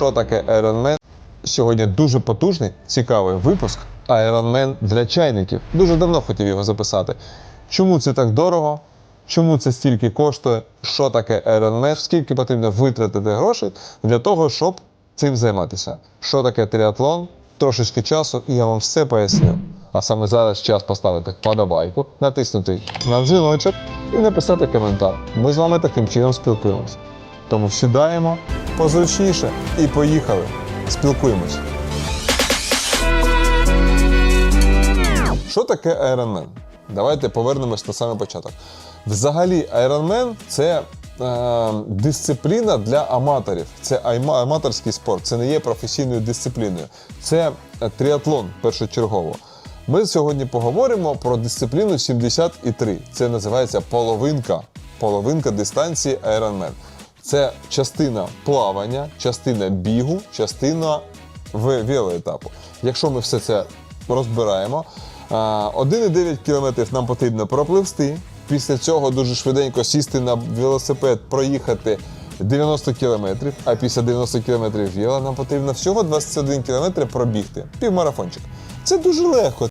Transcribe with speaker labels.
Speaker 1: Що таке Ironman? Сьогодні дуже потужний, цікавий випуск Ironman для чайників. Дуже давно хотів його записати. Чому це так дорого? Чому це стільки коштує? Що таке Ironman? Скільки потрібно витратити грошей для того, щоб цим займатися? Що таке тріатлон? Трошечки часу, і я вам все поясню. А саме зараз час поставити вподобайку, натиснути на дзвіночок і написати коментар. Ми з вами таким чином спілкуємося. Тому сідаємо позручніше і поїхали. Спілкуємось. Що таке Ironman? Давайте повернемось на самий початок. Взагалі, Ironman – це е, дисципліна для аматорів. Це аматорський спорт, це не є професійною дисципліною. Це е, тріатлон першочергово. Ми сьогодні поговоримо про дисципліну 73. Це називається половинка. Половинка дистанції Ironman. Це частина плавання, частина бігу, частина велоетапу. Якщо ми все це розбираємо, 1,9 км нам потрібно пропливсти. Після цього дуже швиденько сісти на велосипед, проїхати 90 км, а після 90 км віла нам потрібно всього 21 км пробігти. Півмарафончик. Це дуже легко.